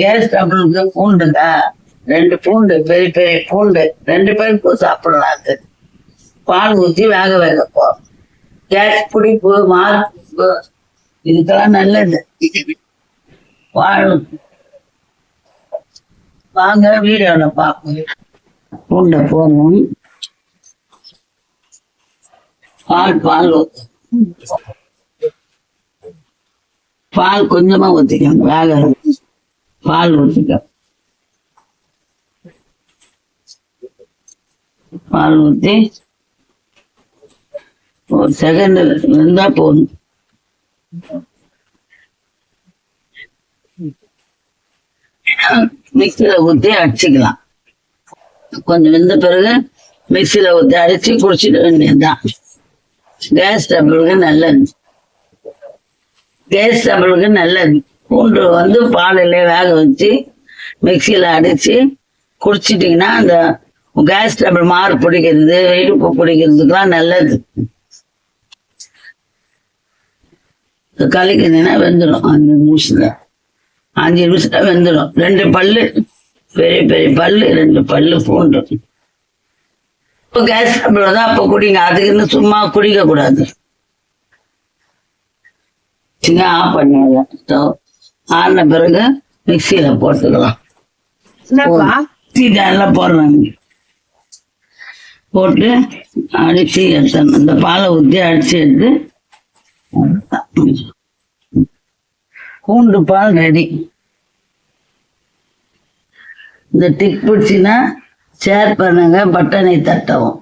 Case டபுளுக்கு தான் ரெண்டு பூண்டு பெரிய பெரிய பூண்டு. ரெண்டு பேருக்கும் சாப்பிடலாம் அது. பால் ஊற்றி வேக வேக கேஸ் பிடிப்பு மார்பு இதுக்கெல்லாம் நல்லது. வாழ் வாங்க வீடியோவில் பார்ப்போம். பூண்டை போடணும். பால் பால் பால் கொஞ்சமா ஊற்றிக்கோங்க வேக பால் ஊற்றிக்க பால் ஊற்றி ஒரு செகண்ட் இருந்தா போதும். மிக்சியில ஊற்றி அடிச்சுக்கலாம். கொஞ்சம் வெந்த பிறகு மிக்சியில ஊற்றி அடிச்சு குடிச்சிட வேண்டியதுதான். கேஸ் டபுளுக்கு நல்லது. கேஸ் டபுளுக்கு நல்லது. பூண்டு வந்து பாலில் வேக வச்சு மிக்சியில் அடிச்சு குடிச்சிட்டிங்கன்னா அந்த கேஸ் டபுள் மாறு பிடிக்கிறது இடுப்பு பிடிக்கிறதுக்கெல்லாம் நல்லது. கலக்கினா வெந்துடும் அஞ்சு நிமிஷத்தில். அஞ்சு நிமிஷத்துல வெந்துடும் ரெண்டு பல்லு பெரிய பெரிய பல்லு ரெண்டு பல்லு பூண்டு. இப்போ கேஸ் டபுள் தான் அப்போ குடிங்க. அதுக்குன்னு சும்மா குடிக்கக்கூடாது. ஆஃப் பண்ணிடலாம் ஸ்டவ். ஆன பிறகு மிக்சியில போட்டுக்கலாம். போடுறாங்க. போட்டு அடிச்சு எடுத்தணும் இந்த பாலை ஊற்றி அடிச்சு எடுத்து பூண்டு பால் ரெடி. இந்த டிக் பிடிச்சின்னா ஷேர் பண்ணுங்க பட்டனை தட்டவும்.